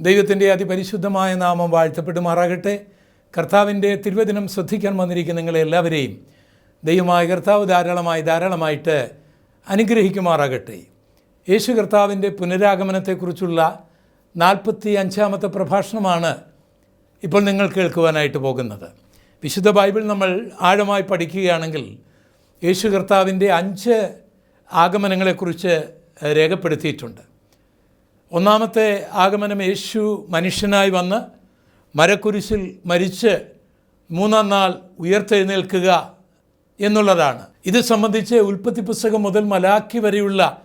ദൈവത്തിന്റെ അതിപരിശുദ്ധമായ നാമം വാഴ്ത്തപ്പെടുമാറാകട്ടെ. കർത്താവിന്റെ തിരുവചനം ശ്രദ്ധിക്കാൻ വന്നിരിക്കുന്ന നിങ്ങളെ എല്ലാവരെയും ദൈവമായ കർത്താവ് ധാരാളമായി ധാരാളമായിട്ട് അനുഗ്രഹിക്കുമാറാകട്ടെ. യേശു കർത്താവിന്റെ പുനരാഗമനത്തെക്കുറിച്ചുള്ള നാൽപ്പത്തി അഞ്ചാമത്തെ പ്രഭാഷണമാണ് ഇപ്പോൾ നിങ്ങൾ കേൾക്കുവാനായിട്ട് പോകുന്നത്. വിശുദ്ധ ബൈബിൾ നമ്മൾ ആഴമായി പഠിക്കുകയാണെങ്കിൽ യേശു കർത്താവിന്റെ അഞ്ച് ആഗമനങ്ങളെക്കുറിച്ച് രേഖപ്പെടുത്തിയിട്ടുണ്ട്. ഒന്നാമത്തെ ആഗമനം യേശു മനുഷ്യനായി വന്ന് മരക്കുരിശിൽ മരിച്ച് മൂന്നാം നാൾ ഉയർത്തെഴുന്നേൽക്കുക എന്നുള്ളതാണ്. ഇത് സംബന്ധിച്ച് ഉൽപ്പത്തി പുസ്തകം മുതൽ മലാക്കി വരെയുള്ള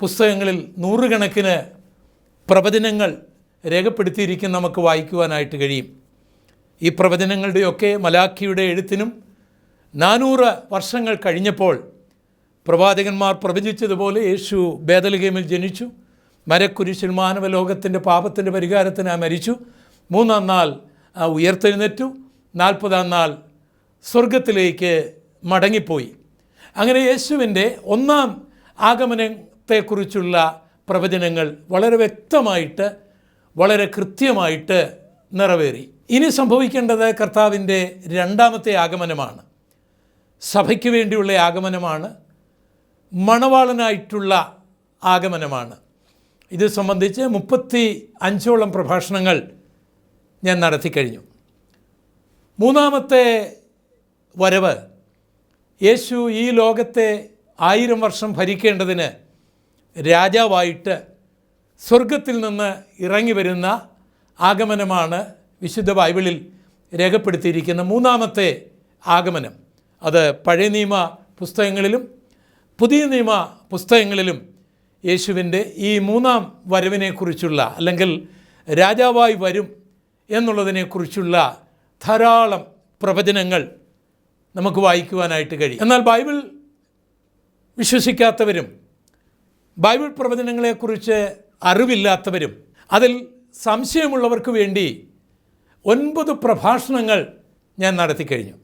പുസ്തകങ്ങളിൽ നൂറുകണക്കിന് പ്രവചനങ്ങൾ രേഖപ്പെടുത്തിയിരിക്കും നമുക്ക് വായിക്കുവാനായിട്ട് കഴിയും. ഈ പ്രവചനങ്ങളുടെയൊക്കെ മലാക്കിയുടെ എഴുത്തിനും നാനൂറ് വർഷങ്ങൾ കഴിഞ്ഞപ്പോൾ പ്രവാചകന്മാർ പ്രവചിച്ചതുപോലെ യേശു ബേദലഗേമിൽ ജനിച്ചു. മരക്കുരിശിൽ മാനവലോകത്തിന്റെ പാപത്തിന്റെ പരിഹാരത്തിനായി മരിച്ചു. മൂന്നാം നാൾ ഉയർത്തെഴുന്നേറ്റു. നാൽപ്പതാം നാൾ സ്വർഗത്തിലേക്ക് മടങ്ങിപ്പോയി. അങ്ങനെ യേശുവിന്റെ ഒന്നാം ആഗമനത്തെക്കുറിച്ചുള്ള പ്രവചനങ്ങൾ വളരെ വ്യക്തമായിട്ട് വളരെ കൃത്യമായിട്ട് നിറവേറി. ഇനി സംഭവിക്കേണ്ടത് കർത്താവിന്റെ രണ്ടാമത്തെ ആഗമനമാണ്. സഭയ്ക്ക് വേണ്ടിയുള്ള ആഗമനമാണ്. മണവാളനായിട്ടുള്ള ആഗമനമാണ്. ഇത് സംബന്ധിച്ച് മുപ്പത്തി അഞ്ചോളം പ്രഭാഷണങ്ങൾ ഞാൻ നടത്തിക്കഴിഞ്ഞു മൂന്നാമത്തെ വരവ് യേശു ഈ ലോകത്തെ ആയിരം വർഷം ഭരിക്കേണ്ടതിന് രാജാവായിട്ട് സ്വർഗത്തിൽ നിന്ന് ഇറങ്ങി വരുന്ന ആഗമനമാണ് വിശുദ്ധ ബൈബിളിൽ രേഖപ്പെടുത്തിയിരിക്കുന്ന മൂന്നാമത്തെ ആഗമനം. അത് പഴയ നിയമ പുസ്തകങ്ങളിലും പുതിയ നിയമ പുസ്തകങ്ങളിലും യേശുവിന്റെ ഈ മൂന്നാം വരവിനെക്കുറിച്ചുള്ള അല്ലെങ്കിൽ രാജാവായി വരും എന്നുള്ളതിനെക്കുറിച്ചുള്ള ധാരാളം പ്രവചനങ്ങൾ നമുക്ക് വായിക്കുവാനായിട്ട് കഴിയും. എന്നാൽ ബൈബിൾ വിശ്വസിക്കാത്തവരും ബൈബിൾ പ്രവചനങ്ങളെക്കുറിച്ച് അറിവില്ലാത്തവരും അതിൽ സംശയമുള്ളവർക്ക് വേണ്ടി ഒൻപത് പ്രഭാഷണങ്ങൾ ഞാൻ നടത്തിക്കഴിഞ്ഞു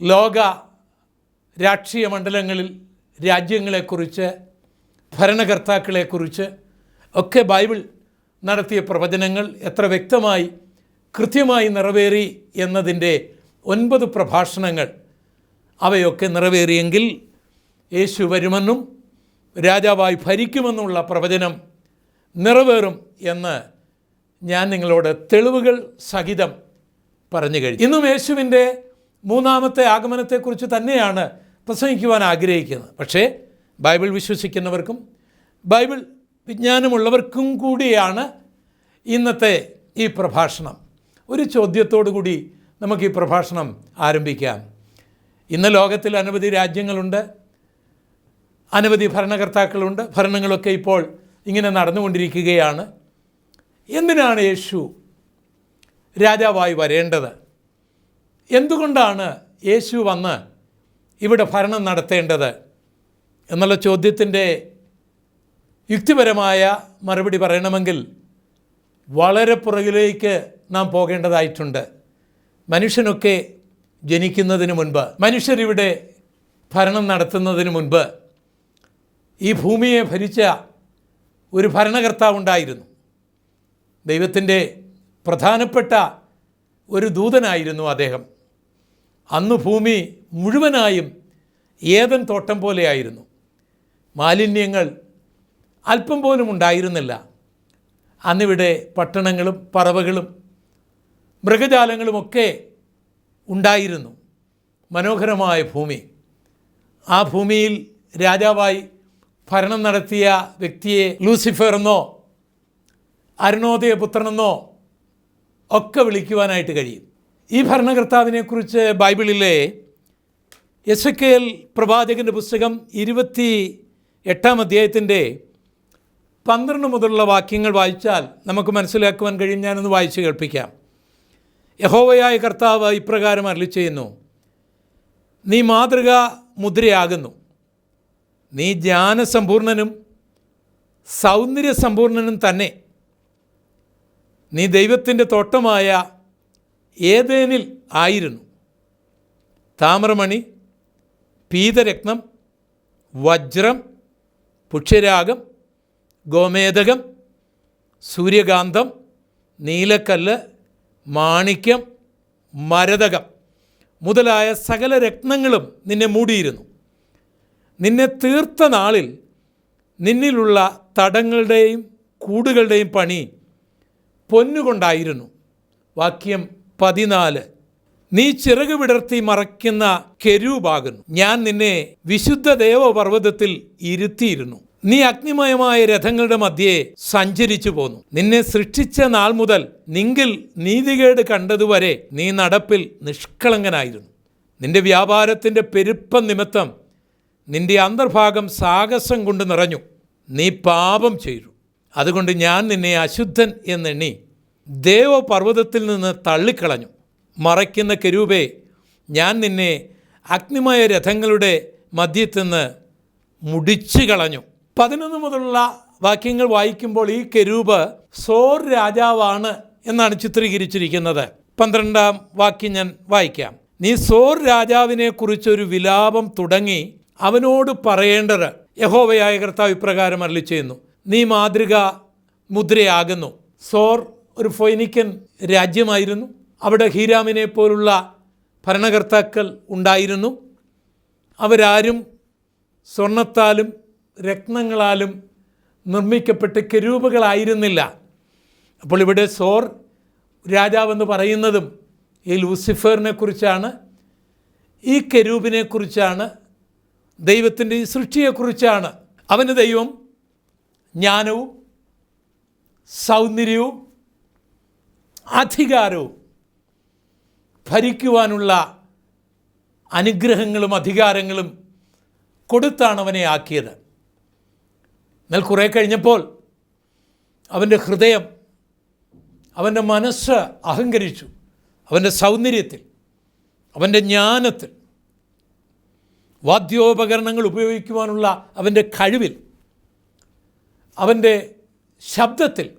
ലോക രാഷ്ട്രീയ മണ്ഡലങ്ങളിൽ രാജ്യങ്ങളെക്കുറിച്ച് ഭരണകർത്താക്കളെക്കുറിച്ച് ഒക്കെ ബൈബിൾ നടത്തിയ പ്രവചനങ്ങൾ എത്ര വ്യക്തമായി കൃത്യമായി നിറവേറി എന്നതിന്റെ ഒൻപത് പ്രഭാഷണങ്ങൾ അവയൊക്കെ നിറവേറിയെങ്കിൽ യേശു വരുമെന്നും രാജാവായി ഭരിക്കുമെന്നുള്ള പ്രവചനം നിറവേറും എന്ന് ഞാൻ നിങ്ങളോട് തെളിവുകൾ സഹിതം പറഞ്ഞു കഴിഞ്ഞു. ഇന്നും യേശുവിന്റെ മൂന്നാമത്തെ ആഗമനത്തെക്കുറിച്ച് തന്നെയാണ് പ്രസംഗിക്കുവാൻ ആഗ്രഹിക്കുന്നത്. പക്ഷേ ബൈബിൾ വിശ്വസിക്കുന്നവർക്കും ബൈബിൾ വിജ്ഞാനമുള്ളവർക്കും കൂടിയാണ് ഇന്നത്തെ ഈ പ്രഭാഷണം. ഒരു ചോദ്യത്തോടു കൂടി നമുക്ക് ഈ പ്രഭാഷണം ആരംഭിക്കാം. ഇന്ന് ലോകത്തിൽ അനവധി രാജ്യങ്ങളുണ്ട് അനവധി ഭരണകർത്താക്കളുണ്ട് ഭരണങ്ങളൊക്കെ ഇപ്പോൾ ഇങ്ങനെ നടന്നുകൊണ്ടിരിക്കുകയാണ്. എന്തിനാണ് യേശു രാജാവായി വരേണ്ടത്? എന്തുകൊണ്ടാണ് യേശു വന്ന് ഇവിടെ ഭരണം നടത്തേണ്ടത്? എന്നുള്ള ചോദ്യത്തിന്റെ യുക്തിപരമായ മറുപടി പറയണമെങ്കിൽ വളരെ പുറകിലേക്ക് നാം പോകേണ്ടതായിട്ടുണ്ട്. മനുഷ്യനൊക്കെ ജനിക്കുന്നതിന് മുൻപ് മനുഷ്യരിവിടെ ഭരണം നടത്തുന്നതിന് മുൻപ് ഈ ഭൂമിയെ ഭരിച്ച ഒരു ഭരണകർത്താവ് ഉണ്ടായിരുന്നു. ദൈവത്തിന്റെ പ്രധാനപ്പെട്ട ഒരു ദൂതനായിരുന്നു അദ്ദേഹം. അന്ന് ഭൂമി മുഴുവനായും ഏതൻ തോട്ടം പോലെയായിരുന്നു. മാലിന്യങ്ങൾ അല്പം പോലും ഉണ്ടായിരുന്നില്ല. അന്നിവിടെ പട്ടണങ്ങളും പറവകളും മൃഗജാലങ്ങളുമൊക്കെ ഉണ്ടായിരുന്നു. മനോഹരമായ ഭൂമി. ആ ഭൂമിയിൽ രാജാവായി ഭരണം നടത്തിയ വ്യക്തിയെ ലൂസിഫർ എന്നോ അരുണോദയ പുത്രനെന്നോ ഒക്കെ വിളിക്കുവാനായിട്ട് കഴിയും. ഈ ഭരണകർത്താവിനെക്കുറിച്ച് ബൈബിളിലെ എസ് കെ എൽ പ്രവാചകന്റെ പുസ്തകം ഇരുപത്തി എട്ടാം അധ്യായത്തിന്റെ പന്ത്രണ്ട് മുതലുള്ള വാക്യങ്ങൾ വായിച്ചാൽ നമുക്ക് മനസ്സിലാക്കുവാൻ കഴിയും. ഞാനൊന്ന് വായിച്ച് കേൾപ്പിക്കാം. യഹോവയായ കർത്താവ് ഇപ്രകാരം അരളി ചെയ്യുന്നു നീ മാതൃക മുദ്രയാകുന്നു. നീ ജ്ഞാനസമ്പൂർണനും സൗന്ദര്യസമ്പൂർണനും തന്നെ. നീ ദൈവത്തിന്റെ തോട്ടമായ ഏതേനിൽ ആയിരുന്നു. താമരമണി പീതരത്നം വജ്രം പുഷ്യരാഗം ഗോമേതകം സൂര്യകാന്തം നീലക്കല്ല് മാണിക്യം മരതകം മുതലായ സകല രത്നങ്ങളും നിന്നെ മൂടിയിരുന്നു. നിന്നെ തീർത്ത നാളിൽ നിന്നിലുള്ള തടങ്ങളുടെയും കൂടുകളുടെയും പണി പൊന്നുകൊണ്ടായിരുന്നു. വാക്യം പതിനാല്. നീ ചിറക് വിടർത്തി മറയ്ക്കുന്ന കെരൂബാകുന്നു ഞാൻ നിന്നെ വിശുദ്ധ ദേവപർവതത്തിൽ ഇരുത്തിയിരുന്നു. നീ അഗ്നിമയമായ രഥങ്ങളുടെ മധ്യേ സഞ്ചരിച്ചു പോന്നു. നിന്നെ സൃഷ്ടിച്ച നാൾ മുതൽ നിങ്കിൽ നീതികേട് കണ്ടതുവരെ നീ നടപ്പിൽ നിഷ്കളങ്കനായിരുന്നു. നിന്റെ വ്യാപാരത്തിന്റെ പെരുപ്പം നിമിത്തം നിന്റെ അന്തർഭാഗം സാഹസം കൊണ്ട് നിറഞ്ഞു. നീ പാപം ചെയ്തു. അതുകൊണ്ട് ഞാൻ നിന്നെ അശുദ്ധൻ എന്നെണ്ണി ദേവപർവതത്തിൽ നിന്ന് തള്ളിക്കളഞ്ഞു. മറയ്ക്കുന്ന കെരൂപേ ഞാൻ നിന്നെ അഗ്നിമയ രഥങ്ങളുടെ മധ്യത്തിൽ നിന്ന് മുടിച്ചു കളഞ്ഞു. പതിനൊന്ന് മുതലുള്ള വാക്യങ്ങൾ വായിക്കുമ്പോൾ ഈ കെരൂപ് സോർ രാജാവാണ് എന്നാണ് ചിത്രീകരിച്ചിരിക്കുന്നത്. പന്ത്രണ്ടാം വാക്യം ഞാൻ വായിക്കാം. നീ സോർ രാജാവിനെ കുറിച്ചൊരു വിലാപം തുടങ്ങി അവനോട് പറയേണ്ടത് യഹോവയായ കർത്താവ് ഇപ്രകാരം അരളി ചെയ്യുന്നു നീ മാതൃക മുദ്രയാകുന്നു. സോർ ഒരു ഫൊയ്നിക്കൻ രാജ്യമായിരുന്നു. അവിടെ ഹീരാമിനെ പോലുള്ള ഭരണകർത്താക്കൾ ഉണ്ടായിരുന്നു. അവരാരും സ്വർണത്താലും രത്നങ്ങളാലും നിർമ്മിക്കപ്പെട്ട കരൂപകളായിരുന്നില്ല. അപ്പോൾ ഇവിടെ സോർ രാജാവെന്ന് പറയുന്നതും ഈ ലൂസിഫറിനെ കുറിച്ചാണ് ഈ കരൂപിനെക്കുറിച്ചാണ് ദൈവത്തിന്റെ ഈ സൃഷ്ടിയെക്കുറിച്ചാണ് അവന് ദൈവം ജ്ഞാനവും സൗന്ദര്യവും അധികാരവും ഭരിക്കുവാനുള്ള അനുഗ്രഹങ്ങളും അധികാരങ്ങളും കൊടുത്താണ് അവനെ ആക്കിയത്. എന്നാൽ കുറേ കഴിഞ്ഞപ്പോൾ അവന്റെ ഹൃദയം അവന്റെ മനസ്സ് അഹങ്കരിച്ചു. അവന്റെ സൗന്ദര്യത്തിൽ അവന്റെ ജ്ഞാനത്തിൽ വാദ്യോപകരണങ്ങൾ ഉപയോഗിക്കുവാനുള്ള അവന്റെ കഴിവിൽ അവന്റെ ശബ്ദത്തിൽ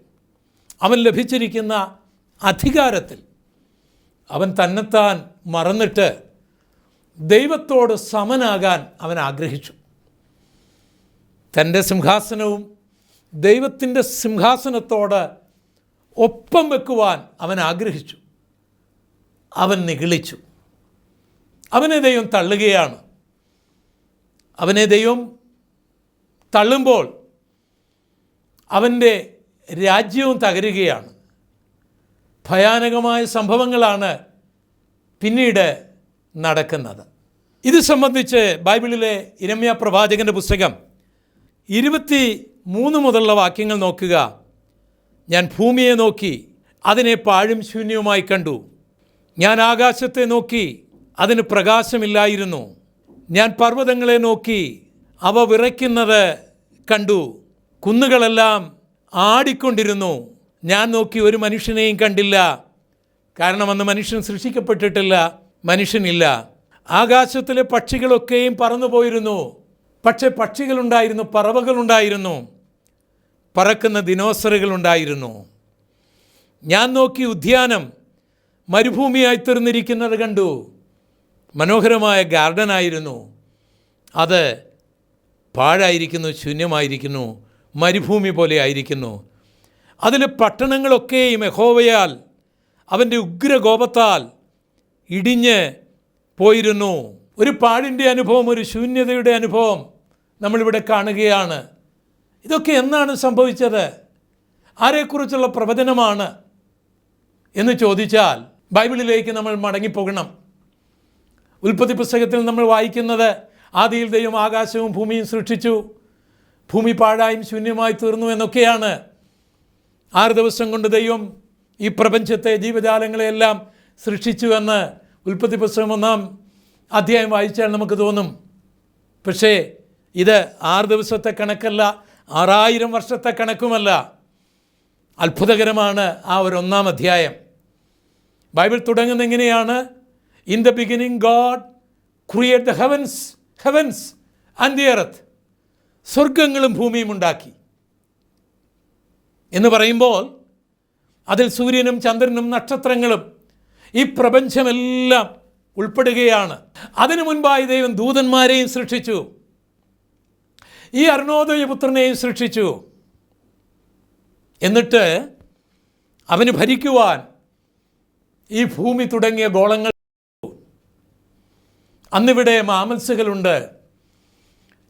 അവൻ ലഭിച്ചിരിക്കുന്ന അധികാരത്തിൽ അവൻ തന്നെത്താൻ മറന്നിട്ട് ദൈവത്തോട് സമനാകാൻ അവൻ ആഗ്രഹിച്ചു. തന്റെ സിംഹാസനവും ദൈവത്തിന്റെ സിംഹാസനത്തോട് ഒപ്പം വെക്കുവാൻ അവൻ ആഗ്രഹിച്ചു. അവൻ നിഗളിച്ചു. അവനെ ദൈവം തള്ളുകയാണ്. അവനെ ദൈവം തള്ളുമ്പോൾ അവന്റെ രാജ്യവും തകരുകയാണ്. ഭയാനകമായ സംഭവങ്ങളാണ് പിന്നീട് നടക്കുന്നത്. ഇത് സംബന്ധിച്ച് ബൈബിളിലെ ഇരമ്യ പ്രവാചകന്റെ പുസ്തകം ഇരുപത്തി മൂന്ന് മുതലുള്ള വാക്യങ്ങൾ നോക്കുക. ഞാൻ ഭൂമിയെ നോക്കി അതിനെ പാഴും ശൂന്യവുമായി കണ്ടു. ഞാൻ ആകാശത്തെ നോക്കി അതിന് പ്രകാശമില്ലായിരുന്നു. ഞാൻ പർവതങ്ങളെ നോക്കി അവ വിറയ്ക്കുന്നത് കണ്ടു. കുന്നുകളെല്ലാം ആടിക്കൊണ്ടിരുന്നു. ഞാൻ നോക്കി ഒരു മനുഷ്യനെയും കണ്ടില്ല. കാരണം അന്ന് മനുഷ്യൻ സൃഷ്ടിക്കപ്പെട്ടിട്ടില്ല മനുഷ്യനില്ല. ആകാശത്തിലെ പക്ഷികളൊക്കെയും പറന്നു പോയിരുന്നു പക്ഷേ പക്ഷികളുണ്ടായിരുന്നു പറവകളുണ്ടായിരുന്നു. പറക്കുന്ന ദിനോസറുകളുണ്ടായിരുന്നു. ഞാൻ നോക്കി ഉദ്യാനം മരുഭൂമിയായി തീർന്നിരിക്കുന്നത് കണ്ടു. മനോഹരമായ ഗാർഡനായിരുന്നു അത് പാഴായിരിക്കുന്നു ശൂന്യമായിരിക്കുന്നു മരുഭൂമി പോലെ ആയിരിക്കുന്നു. അതിലെ പട്ടണങ്ങളൊക്കെയും യഹോവയാൽ അവന്റെ ഉഗ്രകോപത്താൽ ഇടിഞ്ഞ് പോയിരുന്നു. ഒരു പാടിന്റെ അനുഭവം ഒരു ശൂന്യതയുടെ അനുഭവം നമ്മളിവിടെ കാണുകയാണ്. ഇതൊക്കെ എന്നാണ് സംഭവിച്ചത്? ആരെക്കുറിച്ചുള്ള പ്രവചനമാണ് എന്ന് ചോദിച്ചാൽ ബൈബിളിലേക്ക് നമ്മൾ മടങ്ങിപ്പോകണം. ഉൽപ്പത്തി പുസ്തകത്തിൽ നമ്മൾ വായിക്കുന്നത് ആദിയിൽ ദൈവം ആകാശവും ഭൂമിയും സൃഷ്ടിച്ചു ഭൂമി പാഴായും ശൂന്യമായി തീർന്നു എന്നൊക്കെയാണ്. ആറ് ദിവസം കൊണ്ട് ദൈവം ഈ പ്രപഞ്ചത്തെ ജീവജാലങ്ങളെയെല്ലാം സൃഷ്ടിച്ചു എന്ന് ഉൽപ്പത്തി പുസ്തകം ഒന്നാം അധ്യായം വായിച്ചാൽ നമുക്ക് തോന്നും. പക്ഷേ ഇത് ആറ് ദിവസത്തെ കണക്കല്ല ആറായിരം വർഷത്തെ കണക്കുമല്ല. അത്ഭുതകരമാണ് ആ ഒരു ഒന്നാം അധ്യായം. ബൈബിൾ തുടങ്ങുന്ന എങ്ങനെയാണ്? In the beginning God create the heavens heavens and the earth സ്വർഗങ്ങളും ഭൂമിയും ഉണ്ടാക്കി. എന്ന് പറയുമ്പോൾ അതിൽ സൂര്യനും ചന്ദ്രനും നക്ഷത്രങ്ങളും ഈ പ്രപഞ്ചമെല്ലാം ഉൾപ്പെടുകയാണ്. അതിനു മുൻപായി ദൈവം ദൂതന്മാരെയും സൃഷ്ടിച്ചു. ഈ അരുണോദയപുത്രനെയും സൃഷ്ടിച്ചു. എന്നിട്ട് അവന് ഭരിക്കുവാൻ ഈ ഭൂമി തുടങ്ങിയ ഗോളങ്ങൾ അന്നിവിടെ മാമത്സുകളുണ്ട്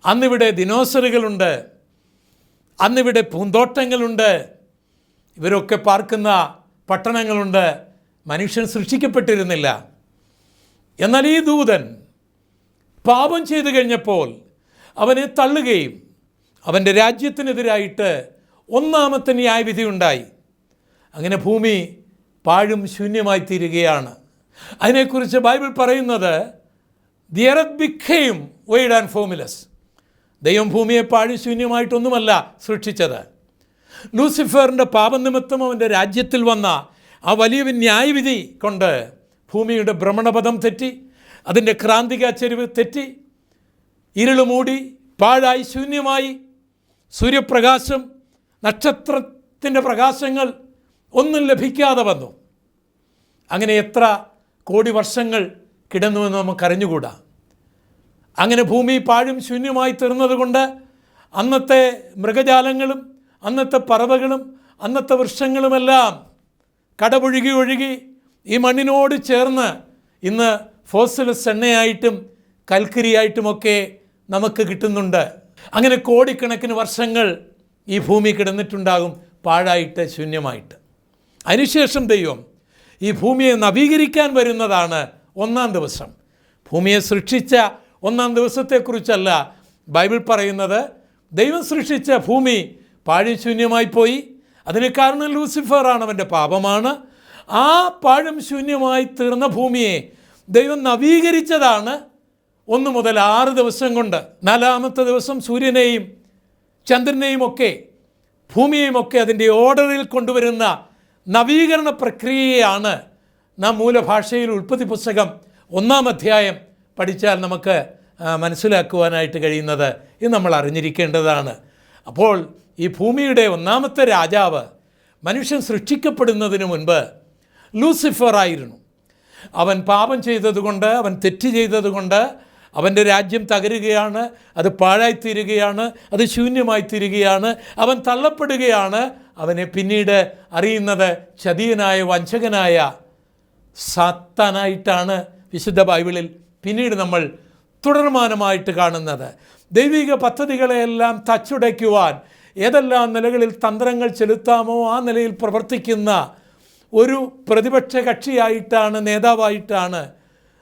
അന്നിവിടെ ദിനോസറുകളുണ്ട്. അന്നിവിടെ പൂന്തോട്ടങ്ങളുണ്ട്. ഇവരൊക്കെ പാർക്കുന്ന പട്ടണങ്ങളുണ്ട്. മനുഷ്യൻ സൃഷ്ടിക്കപ്പെട്ടിരുന്നില്ല. എന്നാൽ ഈ ദൂതൻ പാപം ചെയ്തു കഴിഞ്ഞപ്പോൾ അവനെ തള്ളുകയും അവന്റെ രാജ്യത്തിനെതിരായിട്ട് ഒന്നാമത്തെ ന്യായവിധി ഉണ്ടായി. അങ്ങനെ ഭൂമി പാഴും ശൂന്യമായി തീരുകയാണ് അതിനെക്കുറിച്ച് ബൈബിൾ പറയുന്നത് the earth ബിഖയും void and formless. ദൈവം ഭൂമിയെ പാഴും ശൂന്യമായിട്ടൊന്നുമല്ല സൃഷ്ടിച്ചത്. ലൂസിഫറിന്റെ പാപനിമിത്തം അവന്റെ രാജ്യത്തിൽ വന്ന ആ വലിയ ന്യായവിധി കൊണ്ട് ഭൂമിയുടെ ഭ്രമണപഥം തെറ്റി അതിന്റെ ക്രാന്തിക ചെരുവ് തെറ്റി ഇരുൾ മൂടി പാഴായി ശൂന്യമായി സൂര്യപ്രകാശം നക്ഷത്രത്തിന്റെ പ്രകാശങ്ങൾ ഒന്നും ലഭിക്കാതെ വന്നു. അങ്ങനെ എത്ര കോടി വർഷങ്ങൾ കിടന്നുവെന്ന് നമുക്കറിഞ്ഞുകൂടാ. അങ്ങനെ ഭൂമി പാഴും ശൂന്യമായി തീർന്നതുകൊണ്ട് അന്നത്തെ മൃഗജാലങ്ങളും അന്നത്തെ പറവകളും അന്നത്തെ വൃക്ഷങ്ങളുമെല്ലാം കടപൊഴുകി ഒഴുകി ഈ മണ്ണിനോട് ചേർന്ന് ഇന്ന് ഫോസിലസ് എണ്ണയായിട്ടും കൽക്കരിയായിട്ടുമൊക്കെ നമുക്ക് കിട്ടുന്നുണ്ട്. അങ്ങനെ കോടിക്കണക്കിന് വർഷങ്ങൾ ഈ ഭൂമി കിടന്നിട്ടുണ്ടാകും പാഴായിട്ട് ശൂന്യമായിട്ട്. അതിനുശേഷം ദൈവം ഈ ഭൂമിയെ നവീകരിക്കാൻ വരുന്നതാണ് ഒന്നാം ദിവസം. ഭൂമിയെ സൃഷ്ടിച്ച ഒന്നാം ദിവസത്തെക്കുറിച്ചല്ല. ബൈബിൾ പറയുന്നത് ദൈവം സൃഷ്ടിച്ച ഭൂമി പാഴും ശൂന്യമായി പോയി. അതിന് കാരണം ലൂസിഫറാണ് അവന്റെ പാപമാണ്. ആ പാഴും ശൂന്യമായി തീർന്ന ഭൂമിയെ ദൈവം നവീകരിച്ചതാണ് ഒന്ന് മുതൽ ആറ് ദിവസം കൊണ്ട്. നാലാമത്തെ ദിവസം സൂര്യനെയും ചന്ദ്രനെയും ഒക്കെ ഭൂമിയെയും ഒക്കെ അതിന്റെ ഓർഡറിൽ കൊണ്ടുവരുന്ന നവീകരണ പ്രക്രിയയാണ് നാം മൂലഭാഷയിൽ ഉൽപ്പത്തി പുസ്തകം ഒന്നാം അധ്യായം പഠിച്ചാൽ നമുക്ക് മനസ്സിലാക്കുവാനായിട്ട് കഴിയുന്നത് ഇത് നമ്മൾ അറിഞ്ഞിരിക്കേണ്ടതാണ്. അപ്പോൾ ഈ ഭൂമിയുടെ ഒന്നാമത്തെ രാജാവ് മനുഷ്യൻ സൃഷ്ടിക്കപ്പെടുന്നതിന് മുൻപ് ലൂസിഫർ ആയിരുന്നു. അവൻ പാപം ചെയ്തതുകൊണ്ട് അവൻ തെറ്റ് ചെയ്തതുകൊണ്ട് അവന്റെ രാജ്യം തകരുകയാണ് അത് പാഴായിത്തീരുകയാണ് അത് ശൂന്യമായി ശൂന്യമായിത്തീരുകയാണ് അവൻ തള്ളപ്പെടുകയാണ്. അവനെ പിന്നീട് അറിയുന്നത് ചതിയനായ വഞ്ചകനായ സാത്താനായിട്ടാണ് വിശുദ്ധ ബൈബിളിൽ പിന്നീട് നമ്മൾ തുടർമാനമായിട്ട് കാണുന്നത്. ദൈവിക പദ്ധതികളെയെല്ലാം തച്ചുടയ്ക്കുവാൻ ഏതെല്ലാം നിലകളിൽ തന്ത്രങ്ങൾ ചെലുത്താമോ ആ നിലയിൽ പ്രവർത്തിക്കുന്ന ഒരു പ്രതിപക്ഷ കക്ഷിയായിട്ടാണ് നേതാവായിട്ടാണ്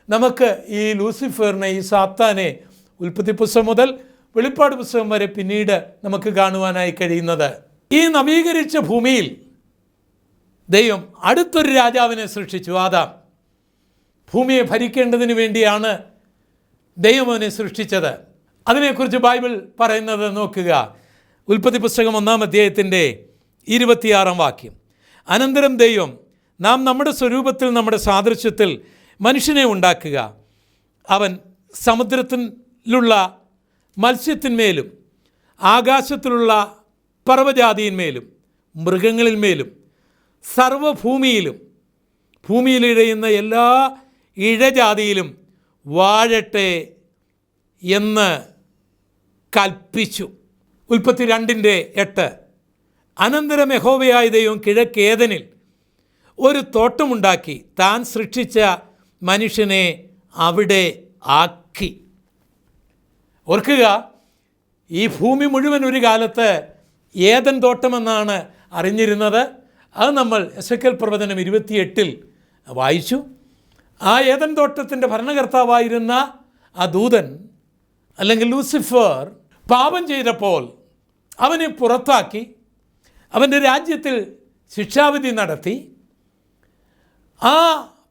നമുക്ക് ഈ ലൂസിഫറിനെ ഈ സാത്താനെ ഉൽപ്പത്തി പുസ്തകം മുതൽ വെളിപ്പാട് പുസ്തകം വരെ പിന്നീട് നമുക്ക് കാണുവാനായി കഴിയുന്നത്. ഈ നവീകരിച്ച ഭൂമിയിൽ ദൈവം അടുത്തൊരു രാജാവിനെ സൃഷ്ടിച്ചു. ആദാം. ഭൂമിയെ ഭരിക്കേണ്ടതിന് വേണ്ടിയാണ് ദൈവം അവനെ സൃഷ്ടിച്ചത്. അതിനെക്കുറിച്ച് ബൈബിൾ പറയുന്നത് നോക്കുക. ഉൽപ്പത്തി പുസ്തകം ഒന്നാം അധ്യായത്തിന്റെ ഇരുപത്തിയാറാം വാക്യം. അനന്തരം ദൈവം നാം നമ്മുടെ സ്വരൂപത്തിൽ നമ്മുടെ സാദൃശ്യത്തിൽ മനുഷ്യനെ ഉണ്ടാക്കുക. അവൻ സമുദ്രത്തിലുള്ള മത്സ്യത്തിന്മേലും ആകാശത്തിലുള്ള പർവജാതിയിന്മേലും മൃഗങ്ങളിന്മേലും സർവഭൂമിയിലും ഭൂമിയിലിഴയുന്ന എല്ലാ ഇഴജാതിയിലും വാഴട്ടെ എന്ന് കൽപ്പിച്ചു. ഉൽപ്പത്തി രണ്ടിന്റെ എട്ട്. അനന്തരം യഹോവയായ ദൈവം കിഴക്കേതനിൽ ഒരു തോട്ടമുണ്ടാക്കി. താൻ സൃഷ്ടിച്ച മനുഷ്യനെ അവിടെ ആക്കി. ഓർക്കുക ഈ ഭൂമി മുഴുവൻ ഒരു കാലത്ത് ഏതൻ തോട്ടമെന്നാണ് അറിഞ്ഞിരുന്നത്. അത് നമ്മൾ എസ് എക്കൽ പ്രവചനം ഇരുപത്തിയെട്ടിൽ വായിച്ചു. ആ ഏതൻ തോട്ടത്തിന്റെ ഭരണകർത്താവായിരുന്ന ആ ദൂതൻ അല്ലെങ്കിൽ ലൂസിഫർ പാപം ചെയ്തപ്പോൾ അവനെ പുറത്താക്കി അവന്റെ രാജ്യത്തിൽ ശിക്ഷാവിധി നടത്തി ആ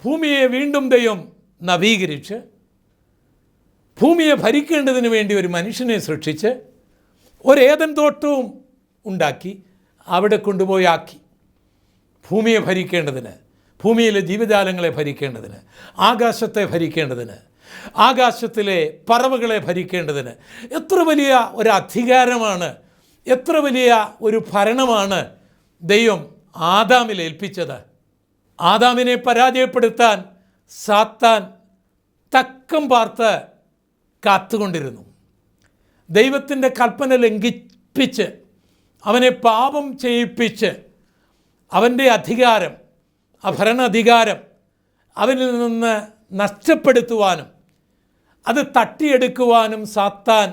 ഭൂമിയെ വീണ്ടും ദൈവം നവീകരിച്ച് ഭൂമിയെ ഭരിക്കേണ്ടതിന് വേണ്ടി ഒരു മനുഷ്യനെ സൃഷ്ടിച്ച് ഒരേതൻ തോട്ടവും ഉണ്ടാക്കി അവിടെ കൊണ്ടുപോയി ആക്കി ഭൂമിയെ ഭരിക്കേണ്ടതിന്. ഭൂമിയിലെ ജീവജാലങ്ങളെ ഭരിക്കേണ്ടതിന് ആകാശത്തെ ഭരിക്കേണ്ടതിന് ആകാശത്തിലെ പറവുകളെ ഭരിക്കേണ്ടതിന് എത്ര വലിയ ഒരു അധികാരമാണ് എത്ര വലിയ ഒരു ഭരണമാണ് ദൈവം ആദാമിൽ ഏൽപ്പിച്ചത്. ആദാമിനെ പരാജയപ്പെടുത്താൻ സാത്താൻ തക്കം പാർത്ത് കാത്തുകൊണ്ടിരുന്നു. ദൈവത്തിന്റെ കൽപ്പന ലംഘിപ്പിച്ച് അവനെ പാപം ചെയ്യിപ്പിച്ച് അവന്റെ അധികാരം ആ ഭരണാധികാരം അവനിൽ നിന്ന് നഷ്ടപ്പെടുത്തുവാനും അത് തട്ടിയെടുക്കുവാനും സാത്താൻ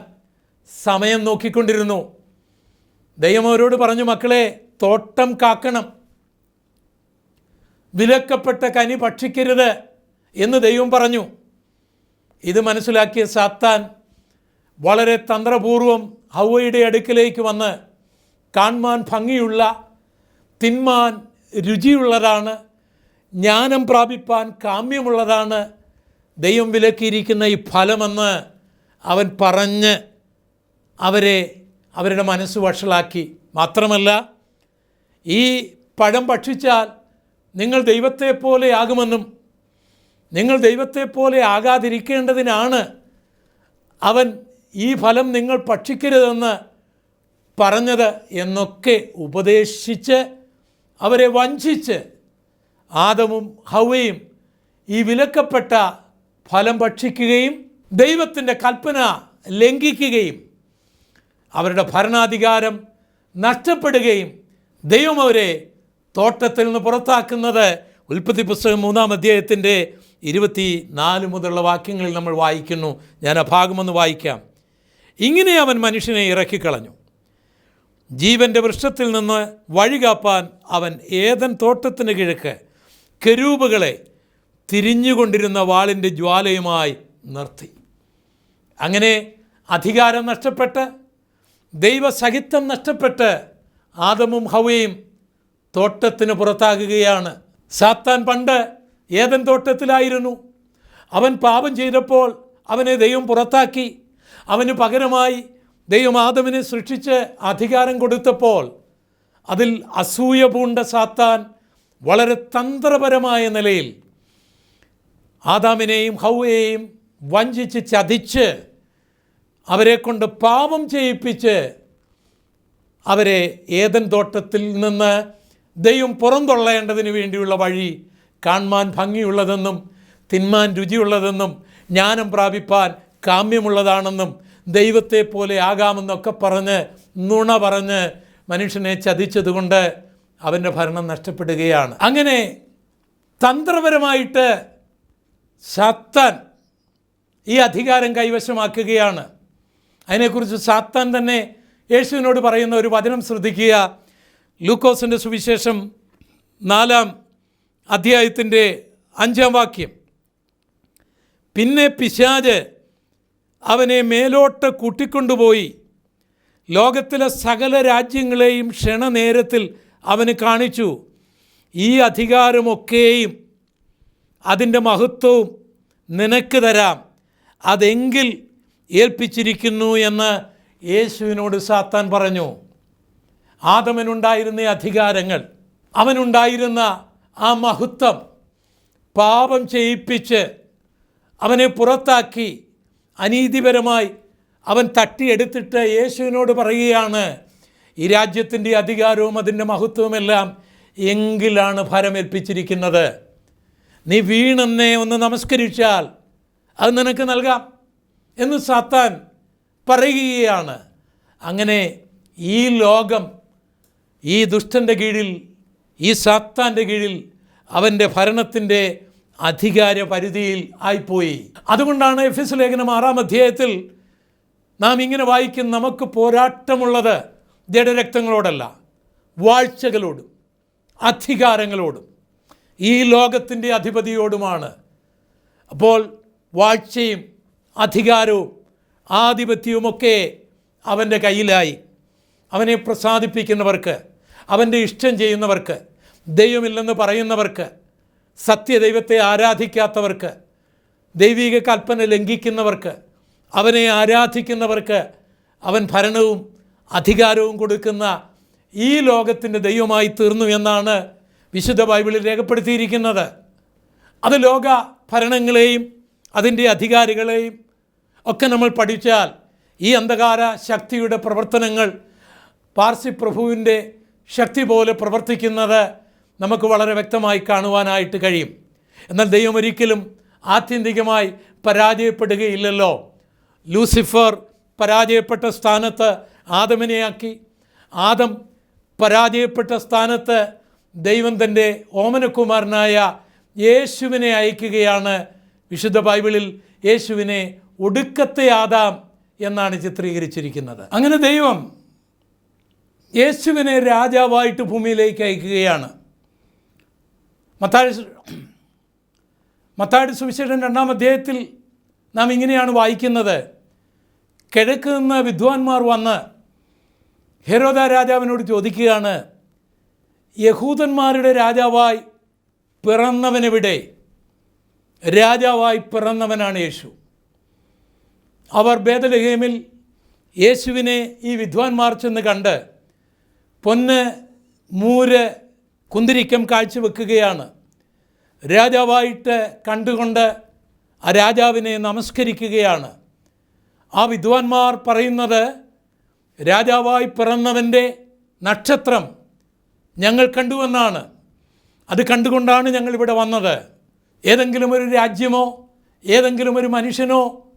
സമയം നോക്കിക്കൊണ്ടിരുന്നു. ദൈവം അവരോട് പറഞ്ഞു മക്കളെ തോട്ടം കാക്കണം. വിലക്കപ്പെട്ട കനി ഭക്ഷിക്കരുത് എന്ന് ദൈവം പറഞ്ഞു. ഇത് മനസ്സിലാക്കിയ സാത്താൻ വളരെ തന്ത്രപൂർവം ഹൗവയുടെ അടുക്കിലേക്ക് വന്ന് കാൺമാൻ ഭംഗിയുള്ള തിന്മാൻ രുചിയുള്ളതാണ് ജ്ഞാനം പ്രാപിപ്പാൻ കാമ്യമുള്ളതാണ്. ദൈവം വിലക്കിയിരിക്കുന്ന ഈ ഫലമെന്ന് അവൻ പറഞ്ഞ് അവരെ അവരുടെ മനസ്സ് വഷളാക്കി. മാത്രമല്ല ഈ പഴം ഭക്ഷിച്ചാൽ നിങ്ങൾ ദൈവത്തെ പോലെ ആകുമെന്നും നിങ്ങൾ ദൈവത്തെ പോലെ ആകാതിരിക്കേണ്ടതിനാണ് അവൻ ഈ ഫലം നിങ്ങൾ ഭക്ഷിക്കരുതെന്ന് പറഞ്ഞത് എന്നൊക്കെ ഉപദേശിച്ച് അവരെ വഞ്ചിച്ച് ആദമും ഹൗവയും ഈ വിലക്കപ്പെട്ട ഫലം ഭക്ഷിക്കുകയും ദൈവത്തിന്റെ കൽപ്പന ലംഘിക്കുകയും അവരുടെ ഭരണാധികാരം നഷ്ടപ്പെടുകയും ദൈവം അവരെ തോട്ടത്തിൽ നിന്ന് പുറത്താക്കുന്നത് ഉൽപ്പത്തി പുസ്തകം മൂന്നാം അധ്യായത്തിന്റെ ഇരുപത്തി നാല് മുതലുള്ള വാക്യങ്ങളിൽ നമ്മൾ വായിക്കുന്നു. ഞാൻ ആ ഭാഗമൊന്ന് വായിക്കാം. ഇങ്ങനെ അവൻ മനുഷ്യനെ ഇറക്കിക്കളഞ്ഞു. ജീവന്റെ വൃക്ഷത്തിൽ നിന്ന് വഴികാപ്പാൻ അവൻ ഏതൻ തോട്ടത്തിന് കിഴക്ക് കെരൂപുകളെ തിരിഞ്ഞുകൊണ്ടിരുന്ന വാളിന്റെ ജ്വാലയുമായി നിർത്തി. അങ്ങനെ അധികാരം നഷ്ടപ്പെട്ട് ദൈവസഹിത്വം നഷ്ടപ്പെട്ട് ആദമും ഹവയും തോട്ടത്തിന് പുറത്താകുകയാണ്. സാത്താൻ പണ്ട് ഏതൻ തോട്ടത്തിലായിരുന്നു. അവൻ പാപം ചെയ്തപ്പോൾ അവനെ ദൈവം പുറത്താക്കി. അവന് പകരമായി ദൈവം ആദമിനെ സൃഷ്ടിച്ച് അധികാരം കൊടുത്തപ്പോൾ അതിൽ അസൂയ പൂണ്ട സാത്താൻ വളരെ തന്ത്രപരമായ നിലയിൽ ആദാമിനെയും ഹൗവയെയും വഞ്ചിച്ച് ചതിച്ച് അവരെ കൊണ്ട് പാപം ചെയ്യിപ്പിച്ച് അവരെ ഏതൻ തോട്ടത്തിൽ നിന്ന് ദൈവം പുറന്തള്ളേണ്ടതിന് വേണ്ടിയുള്ള വഴി കാൺമാൻ ഭംഗിയുള്ളതെന്നും തിന്മാൻ രുചിയുള്ളതെന്നും ജ്ഞാനം പ്രാപിപ്പാൻ കാമ്യമുള്ളതാണെന്നും ദൈവത്തെ പോലെ ആകാമെന്നൊക്കെ പറഞ്ഞ് നുണ പറഞ്ഞ് മനുഷ്യനെ ചതിച്ചതുകൊണ്ട് അവന്റെ ഭരണം നഷ്ടപ്പെടുകയാണ്. അങ്ങനെ തന്ത്രപരമായിട്ട് സാത്താൻ ഈ അധികാരം കൈവശമാക്കുകയാണ്. അതിനെക്കുറിച്ച് സാത്താൻ തന്നെ യേശുവിനോട് പറയുന്ന ഒരു വചനം ശ്രദ്ധിക്കുക. ലൂക്കോസിന്റെ സുവിശേഷം നാലാം അധ്യായത്തിന്റെ അഞ്ചാം വാക്യം. പിന്നെ പിശാജ് അവനെ മേലോട്ട് കൂട്ടിക്കൊണ്ടുപോയി. ലോകത്തിലെ സകല രാജ്യങ്ങളെയും ക്ഷണനേരത്തിൽ അവന് കാണിച്ചു. ഈ അധികാരമൊക്കെയും അതിന്റെ മഹത്വവും നിനക്ക് തരാം. അതെങ്കിൽ ഏൽപ്പിച്ചിരിക്കുന്നു എന്ന് യേശുവിനോട് സാത്താൻ പറഞ്ഞു. ആദമനുണ്ടായിരുന്ന അധികാരങ്ങൾ അവനുണ്ടായിരുന്ന ആ മഹത്വം പാപം ചെയ്യിപ്പിച്ച് അവനെ പുറത്താക്കി അനീതിപരമായി അവൻ തട്ടിയെടുത്തിട്ട് യേശുവിനോട് പറയുകയാണ് ഈ രാജ്യത്തിന്റെ അധികാരവും അതിന്റെ മഹത്വവുമെല്ലാം എങ്കിലാണ് ഫലമേൽപ്പിച്ചിരിക്കുന്നത് നീ വീണെന്നെ ഒന്ന് നമസ്കരിച്ചാൽ അത് നിനക്ക് നൽകാം എന്ന് സാത്താൻ പറയുകയാണ്. അങ്ങനെ ഈ ലോകം ഈ ദുഷ്ടന്റെ കീഴിൽ ഈ സാത്താന്റെ കീഴിൽ അവന്റെ ഭരണത്തിന്റെ അധികാര പരിധിയിൽ ആയിപ്പോയി. അതുകൊണ്ടാണ് എഫ് എസ് ലേഖനം ആറാം അധ്യായത്തിൽ നാം ഇങ്ങനെ വായിക്കും നമുക്ക് പോരാട്ടമുള്ളത്. ജഡരക്തങ്ങളോടല്ല വാഴ്ചകളോടും അധികാരങ്ങളോടും. ഈ ലോകത്തിന്റെ അധിപതിയോടുമാണ്. അപ്പോൾ വാഴ്ചയും അധികാരവും ആധിപത്യവുമൊക്കെ അവന്റെ കയ്യിലായി. അവനെ പ്രസാദിപ്പിക്കുന്നവർക്ക് അവന്റെ ഇഷ്ടം ചെയ്യുന്നവർക്ക് ദൈവമില്ലെന്ന് പറയുന്നവർക്ക് സത്യദൈവത്തെ ആരാധിക്കാത്തവർക്ക് ദൈവിക കൽപ്പന ലംഘിക്കുന്നവർക്ക് അവനെ ആരാധിക്കുന്നവർക്ക് അവൻ ഭരണവും അധികാരവും കൊടുക്കുന്ന ഈ ലോകത്തിന്റെ ദൈവമായി തീർന്നു എന്നാണ് വിശുദ്ധ ബൈബിളിൽ രേഖപ്പെടുത്തിയിരിക്കുന്നത്. അത് ലോക ഭരണങ്ങളെയും അതിന്റെ അധികാരികളെയും ഒക്കെ നമ്മൾ പഠിച്ചാൽ ഈ അന്ധകാര ശക്തിയുടെ പ്രവർത്തനങ്ങൾ പാർസി പ്രഭുവിന്റെ ശക്തി പോലെ പ്രവർത്തിക്കുന്നത് നമുക്ക് വളരെ വ്യക്തമായി കാണുവാനായിട്ട് കഴിയും. എന്നാൽ ദൈവം ഒരിക്കലും ആത്യന്തികമായി പരാജയപ്പെടുകയില്ലല്ലോ. ലൂസിഫർ പരാജയപ്പെട്ട സ്ഥാനത്ത് ആദമിനെയാക്കി. ആദം പരാജയപ്പെട്ട സ്ഥാനത്ത് ദൈവം തന്റെ ഓമനകുമാരനായ യേശുവിനെ അയക്കുകയാണ്. വിശുദ്ധ ബൈബിളിൽ യേശുവിനെ ഒടുക്കത്തെ ആദാം എന്നാണ് ചിത്രീകരിച്ചിരിക്കുന്നത്. അങ്ങനെ ദൈവം യേശുവിനെ രാജാവായിട്ട് ഭൂമിയിലേക്ക് അയക്കുകയാണ്. മത്താഴ മത്താഴ സുവിശേഷം രണ്ടാം അധ്യായത്തിൽ നാം ഇങ്ങനെയാണ് വായിക്കുന്നത്. കിഴക്ക് നിന്ന് വിദ്വാൻമാർ വന്ന് ഹെരോദ രാജാവിനോട് ചോദിക്കുകയാണ് യഹൂദന്മാരുടെ രാജാവായി പിറന്നവനെവിടെ? രാജാവായി പിറന്നവനാണ് യേശു. അവർ ബേദലഹേമിൽ യേശുവിനെ ഈ വിദ്വാൻമാർ ചെന്ന് കണ്ട് പൊന്ന് മൂര് കുന്തിരിക്കം കാഴ്ചവെക്കുകയാണ്. രാജാവായിട്ട് കണ്ടുകൊണ്ട് ആ രാജാവിനെ നമസ്കരിക്കുകയാണ്. ആ വിദ്വാൻമാർ പറയുന്നത് രാജാവായി പിറന്നവന്റെ നക്ഷത്രം ഞങ്ങൾ കണ്ടുവെന്നാണ് അത് കണ്ടുകൊണ്ടാണ് ഞങ്ങൾ ഇവിടെ വന്നത്. ഏതെങ്കിലും ഒരു രാജ്യമോ ഏതെങ്കിലും ഒരു മനുഷ്യനോ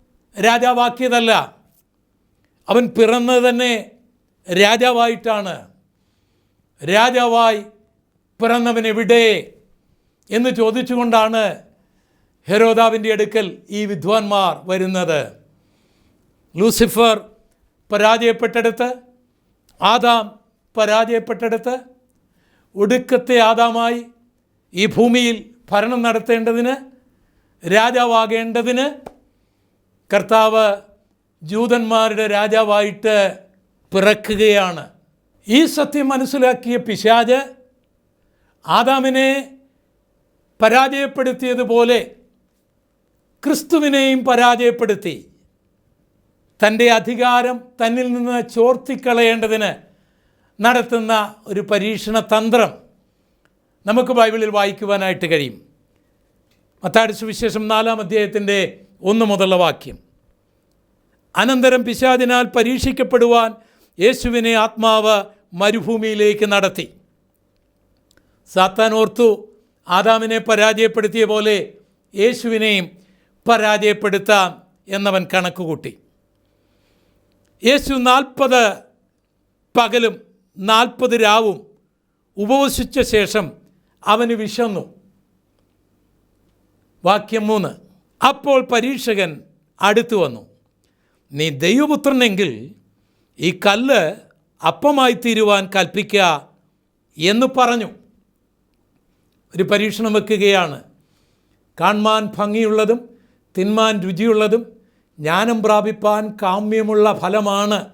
രാജാവാക്കിയതല്ല. അവൻ പിറന്നത് തന്നെ രാജാവായിട്ടാണ്. രാജാവായി പിറന്നവനെവിടെ എന്ന് ചോദിച്ചുകൊണ്ടാണ് ഹെരോദാവിന്റെ അടുക്കൽ ഈ വിദ്വാൻമാർ വരുന്നത്. ലൂസിഫർ പരാജയപ്പെട്ടെടുത്ത് ആദാം പരാജയപ്പെട്ടെടുത്ത് ഒടുക്കത്തെ ആദാമായി ഈ ഭൂമിയിൽ ഭരണം നടത്തേണ്ടതിന് രാജാവാകേണ്ടതിന് കർത്താവ് ജൂതന്മാരുടെ രാജാവായിട്ട് പിറക്കുകയാണ്. ഈ സത്യം മനസ്സിലാക്കിയ പിശാജ് ആദാമിനെ പരാജയപ്പെടുത്തിയതുപോലെ ക്രിസ്തുവിനെയും പരാജയപ്പെടുത്തി. തന്റെ അധികാരം തന്നിൽ നിന്ന് ചോർത്തിക്കളയേണ്ടതിന് നടത്തുന്ന ഒരു പരീക്ഷണ തന്ത്രം നമുക്ക് ബൈബിളിൽ വായിക്കുവാനായിട്ട് കഴിയും. മത്താടി സുവിശേഷം നാലാം അധ്യായത്തിന്റെ ഒന്ന് മുതലുള്ള വാക്യം. അനന്തരം പിശാദിനാൽ പരീക്ഷിക്കപ്പെടുവാൻ യേശുവിനെ ആത്മാവ് മരുഭൂമിയിലേക്ക് നടത്തി. സാത്താൻ ഓർത്തു ആദാമിനെ പരാജയപ്പെടുത്തിയ പോലെ യേശുവിനെയും പരാജയപ്പെടുത്താം എന്നവൻ കണക്കുകൂട്ടി. യേശു നാൽപ്പത് പകലും നാൽപ്പത് രാവും ഉപവസിച്ച ശേഷം അവന് വിശന്നു. വാക്യം മൂന്ന്. അപ്പോൾ പരീക്ഷകൻ അടുത്തു വന്നു. നീ ദൈവപുത്രനെങ്കിൽ ഈ കല്ല് അപ്പമായി തീരുവാൻ കൽപ്പിക്കുക എന്ന് പറഞ്ഞു. ഒരു പരീക്ഷണം വെക്കുകയാണ്. കാൺമാൻ ഭംഗിയുള്ളതും തിന്മാൻ രുചിയുള്ളതും ജ്ഞാനം പ്രാപിപ്പാൻ കാമ്യമുള്ള ഫലമാണ്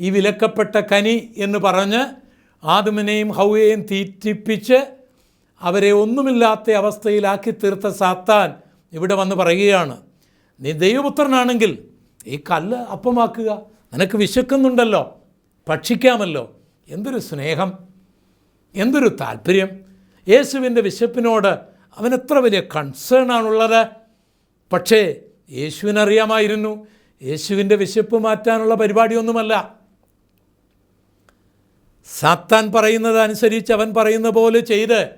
ഈ വിലക്കപ്പെട്ട കനി എന്ന് പറഞ്ഞ് ആദമിനെയും ഹൗവയെയും തീറ്റിപ്പിച്ച് അവരെ ഒന്നുമില്ലാത്ത അവസ്ഥയിലാക്കി തീർത്ത സാത്താൻ ഇവിടെ വന്ന് പറയുകയാണ്. നീ ദൈവപുത്രനാണെങ്കിൽ ഈ കല്ല് അപ്പമാക്കുക. നിനക്ക് വിശക്കുന്നുണ്ടല്ലോ. ഭക്ഷിക്കാമല്ലോ. എന്തൊരു സ്നേഹം. എന്തൊരു താല്പര്യം. യേശുവിന്റെ വിശപ്പിനോട് അവനെത്ര വലിയ കൺസേൺ ആണുള്ളത്. പക്ഷേ യേശുവിനറിയാമായിരുന്നു. യേശുവിന്റെ വിശപ്പ് മാറ്റാനുള്ള പരിപാടിയൊന്നുമല്ല. സാത്താൻ പറയുന്നത് അനുസരിച്ച് അവൻ പറയുന്ന പോലെ ചെയ്ത്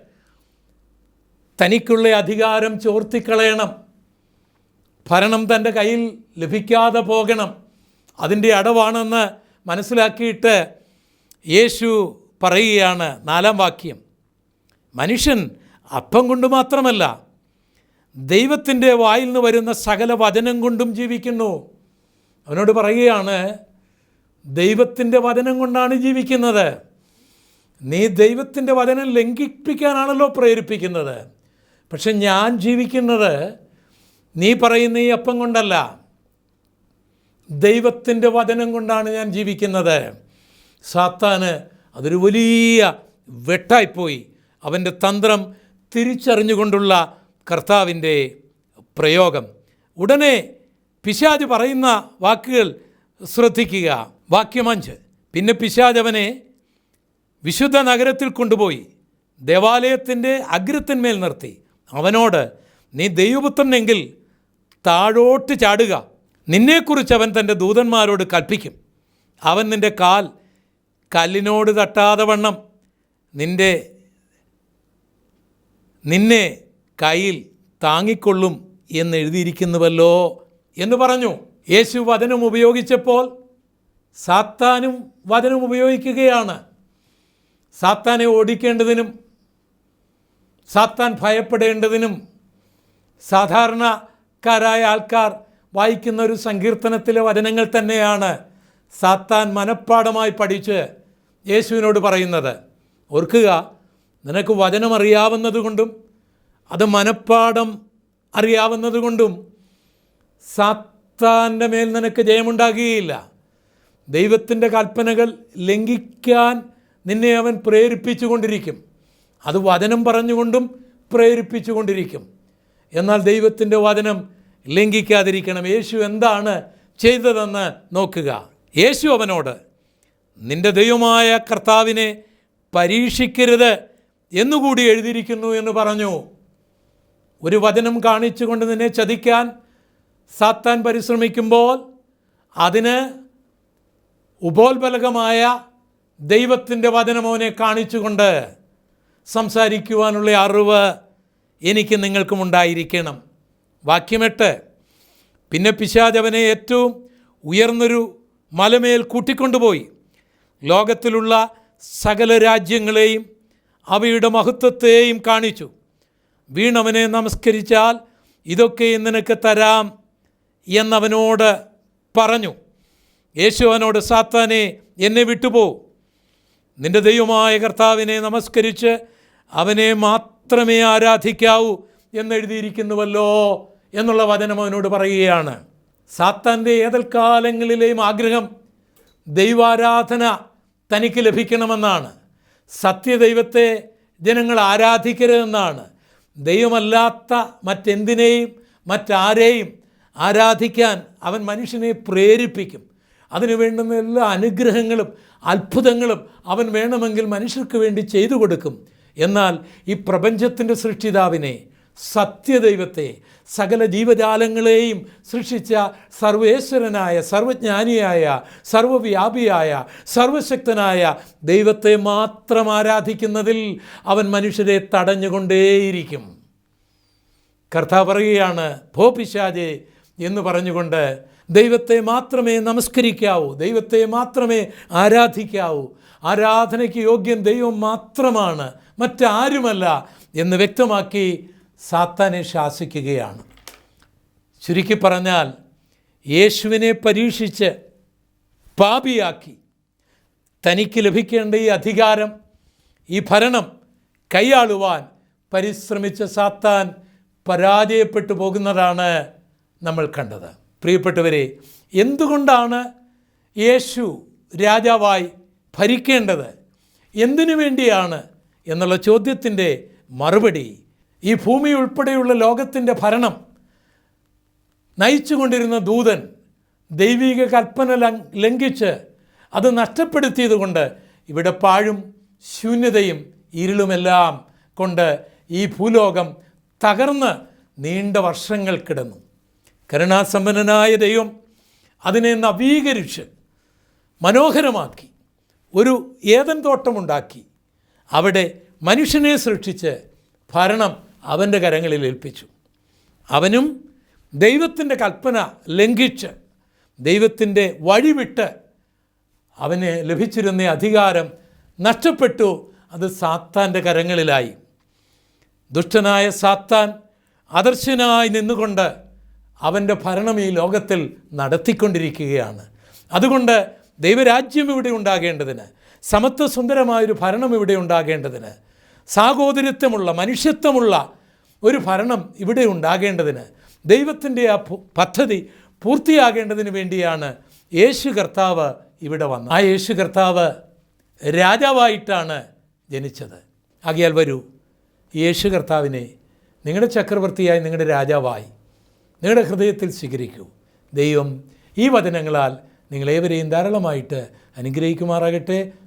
തനിക്കുള്ള അധികാരം ചോർത്തിക്കളയണം. ഭരണം തന്റെ കയ്യിൽ ലഭിക്കാതെ പോകണം. അതിന്റെ അടവാണെന്ന് മനസ്സിലാക്കിയിട്ട് യേശു പറയുകയാണ് നാലാം വാക്യം. മനുഷ്യൻ അപ്പം കൊണ്ട് മാത്രമല്ല ദൈവത്തിന്റെ വായിൽ നിന്ന് വരുന്ന സകല വചനം കൊണ്ടും ജീവിക്കുന്നു. അവനോട് പറയുകയാണ് ദൈവത്തിന്റെ വചനം കൊണ്ടാണ് ജീവിക്കുന്നത്. നീ ദൈവത്തിന്റെ വചനം ലംഘിപ്പിക്കാനാണല്ലോ പ്രേരിപ്പിക്കുന്നത്. പക്ഷെ ഞാൻ ജീവിക്കുന്നത് നീ പറയുന്ന ഈ അപ്പം കൊണ്ടല്ല. ദൈവത്തിന്റെ വചനം കൊണ്ടാണ് ഞാൻ ജീവിക്കുന്നത്. സാത്താന് അതൊരു വലിയ വെട്ടായിപ്പോയി. അവന്റെ തന്ത്രം തിരിച്ചറിഞ്ഞുകൊണ്ടുള്ള കർത്താവിന്റെ പ്രയോഗം. ഉടനെ പിശാജ് പറയുന്ന വാക്കുകൾ ശ്രദ്ധിക്കുക. വാക്യമഞ്ച് പിന്നെ പിശാജ് അവനെ വിശുദ്ധ നഗരത്തിൽ കൊണ്ടുപോയി. ദേവാലയത്തിന്റെ അഗ്രത്തിന്മേൽ നിർത്തി. അവനോട് നീ ദൈവപുത്രനെങ്കിൽ താഴോട്ട് ചാടുക. നിന്നെക്കുറിച്ച് അവൻ തന്റെ ദൂതന്മാരോട് കൽപ്പിക്കും. അവൻ നിന്റെ കാൽ കല്ലിനോട് തട്ടാതെ വണ്ണം. നിന്റെ നിന്നെ കയ്യിൽ താങ്ങിക്കൊള്ളും എന്ന് എഴുതിയിരിക്കുന്നുവല്ലോ എന്ന് പറഞ്ഞു. യേശു വചനം ഉപയോഗിച്ചപ്പോൾ സാത്താനും വചനം ഉപയോഗിക്കുകയാണ്. സാത്താനെ ഓടിക്കേണ്ടതിനും സാത്താൻ ഭയപ്പെടേണ്ടതിനും സാധാരണക്കാരായ ആൾക്കാർ വായിക്കുന്ന ഒരു സങ്കീർത്തനത്തിലെ വചനങ്ങൾ തന്നെയാണ് സാത്താൻ മനഃപ്പാടമായി പഠിച്ച് യേശുവിനോട് പറയുന്നത്. ഓർക്കുക നിനക്ക് വചനം അറിയാവുന്നതുകൊണ്ടും അത് മനഃപ്പാടം അറിയാവുന്നതുകൊണ്ടും സാത്താന്റെ മേൽ നിനക്ക് ജയമുണ്ടാകുകയില്ല. ദൈവത്തിന്റെ കൽപ്പനകൾ ലംഘിക്കാൻ നിന്നെ അവൻ പ്രേരിപ്പിച്ചുകൊണ്ടിരിക്കും. അത് വചനം പറഞ്ഞുകൊണ്ടും പ്രേരിപ്പിച്ചുകൊണ്ടിരിക്കും. എന്നാൽ ദൈവത്തിന്റെ വചനം ലംഘിക്കാതിരിക്കണം. യേശു എന്താണ് ചെയ്തതെന്ന് നോക്കുക. യേശു അവനോട് നിന്റെ ദൈവമായ കർത്താവിനെ പരീക്ഷിക്കരുത് എന്നുകൂടി എഴുതിയിരിക്കുന്നു എന്ന് പറഞ്ഞു. ഒരു വചനം കാണിച്ചുകൊണ്ട് നിന്നെ ചതിക്കാൻ സാത്താൻ പരിശ്രമിക്കുമ്പോൾ അതിന് ഉപോത്ബലകമായ ദൈവത്തിന്റെ വചനം അവനെ കാണിച്ചുകൊണ്ട് സംസാരിക്കുവാനുള്ള അറിവ് എനിക്ക് നിങ്ങൾക്കും ഉണ്ടായിരിക്കണം. വാക്യമെട്ട് പിന്നെ പിശാജ് അവനെ ഏറ്റവും ഉയർന്നൊരു മലമേൽ കൂട്ടിക്കൊണ്ടുപോയി. ലോകത്തിലുള്ള സകല രാജ്യങ്ങളെയും അവയുടെ മഹത്വത്തെയും കാണിച്ചു. വീണവനെ നമസ്കരിച്ചാൽ ഇതൊക്കെ നിനക്ക് തരാം എന്നവനോട് പറഞ്ഞു. യേശു അവനോട് സാത്താനെ എന്നെ വിട്ടുപോ. നിന്റെ ദൈവമായ കർത്താവിനെ നമസ്കരിച്ച് അവനെ മാത്രമേ ആരാധിക്കാവൂ എന്നെഴുതിയിരിക്കുന്നുവല്ലോ എന്നുള്ള വചനം അവനോട് പറയുകയാണ്. സാത്താന്റെ ഏതൽ കാലങ്ങളിലെയും ആഗ്രഹം ദൈവാരാധന തനിക്ക് ലഭിക്കണമെന്നാണ്. സത്യദൈവത്തെ ജനങ്ങൾ ആരാധിക്കരുതെന്നാണ്. ദൈവമല്ലാത്ത മറ്റെന്തിനേയും മറ്റാരെയും ആരാധിക്കാൻ അവൻ മനുഷ്യനെ പ്രേരിപ്പിക്കും. അതിനു വേണ്ടുന്ന എല്ലാ അനുഗ്രഹങ്ങളും അത്ഭുതങ്ങളും അവൻ വേണമെങ്കിൽ മനുഷ്യർക്ക് വേണ്ടി ചെയ്തു കൊടുക്കും. എന്നാൽ ഈ പ്രപഞ്ചത്തിന്റെ സൃഷ്ടിതാവിനെ സത്യദൈവത്തെ സകല ജീവജാലങ്ങളെയും സൃഷ്ടിച്ച സർവേശ്വരനായ സർവജ്ഞാനിയായ സർവവ്യാപിയായ സർവശക്തനായ ദൈവത്തെ മാത്രം ആരാധിക്കുന്നതിൽ അവൻ മനുഷ്യരെ തടഞ്ഞുകൊണ്ടേയിരിക്കും. കർത്താവ് പറയുകയാണ് ഭോ പിശാജെ എന്ന് പറഞ്ഞുകൊണ്ട് ദൈവത്തെ മാത്രമേ നമസ്കരിക്കാവൂ ദൈവത്തെ മാത്രമേ ആരാധിക്കാവൂ ആരാധനയ്ക്ക് യോഗ്യൻ ദൈവം മാത്രമാണ് മറ്റാരുമല്ല എന്ന് വ്യക്തമാക്കി സാത്താനെ ശാസിക്കുകയാണ്. ചുരുക്കി പറഞ്ഞാൽ യേശുവിനെ പരീക്ഷിച്ച് പാപിയാക്കി തനിക്ക് ലഭിക്കേണ്ട ഈ അധികാരം ഈ ഭരണം കൈയാളുവാൻ പരിശ്രമിച്ച സാത്താൻ പരാജയപ്പെട്ടു പോകുന്നതാണ് നമ്മൾ കണ്ടത്. പ്രിയപ്പെട്ടവരെ എന്തുകൊണ്ടാണ് യേശു രാജാവായി ഭരിക്കേണ്ടത്? എന്തിനു വേണ്ടിയാണ് എന്നുള്ള ചോദ്യത്തിന്റെ മറുപടി ഈ ഭൂമി ഉൾപ്പെടെയുള്ള ലോകത്തിന്റെ ഭരണം നയിച്ചുകൊണ്ടിരുന്ന ദൂതൻ ദൈവിക കൽപ്പന ലംഘിച്ച് അത് നഷ്ടപ്പെടുത്തിയതുകൊണ്ട് ഇവിടെ പാഴും ശൂന്യതയും ഇരുളുമെല്ലാം കൊണ്ട് ഈ ഭൂലോകം തകർന്ന് നീണ്ട വർഷങ്ങൾ കിടന്നു. കരുണാസമ്പന്നനായ ദൈവം അതിനെ നവീകരിച്ച് മനോഹരമാക്കി ഒരു ഏതൻ തോട്ടമുണ്ടാക്കി. അവിടെ മനുഷ്യനെ സൃഷ്ടിച്ച് ഭരണം അവന്റെ കരങ്ങളിൽ ഏൽപ്പിച്ചു. അവനും ദൈവത്തിന്റെ കൽപ്പന ലംഘിച്ച് ദൈവത്തിന്റെ വഴിവിട്ട് അവന് ലഭിച്ചിരുന്ന അധികാരം നഷ്ടപ്പെട്ടു. അത് സാത്താന്റെ കരങ്ങളിലായി. ദുഷ്ടനായ സാത്താൻ അദർശനായി നിന്നുകൊണ്ട് അവന്റെ ഭരണം ഈ ലോകത്തിൽ നടത്തിക്കൊണ്ടിരിക്കുകയാണ്. അതുകൊണ്ട് ദൈവരാജ്യം ഇവിടെ ഉണ്ടാകേണ്ടതിന് സമത്വസുന്ദരമായൊരു ഭരണം ഇവിടെ ഉണ്ടാകേണ്ടതിന് സാഹോദര്യത്വമുള്ള മനുഷ്യത്വമുള്ള ഒരു ഭരണം ഇവിടെ ഉണ്ടാകേണ്ടതിന് ദൈവത്തിന്റെ ആ പദ്ധതി പൂർത്തിയാകേണ്ടതിന് വേണ്ടിയാണ് യേശു കർത്താവ് ഇവിടെ വന്നത്. ആ യേശു കർത്താവ് രാജാവായിട്ടാണ് ജനിച്ചത്. ആകിയാൽ വരൂ യേശു കർത്താവിനെ നിങ്ങളുടെ ചക്രവർത്തിയായി നിങ്ങളുടെ രാജാവായി നിങ്ങളുടെ ഹൃദയത്തിൽ സ്വീകരിക്കൂ. ദൈവം ഈ വചനങ്ങളാൽ നിങ്ങളേവരെയും ധാരാളമായിട്ട് അനുഗ്രഹിക്കുമാറാകട്ടെ.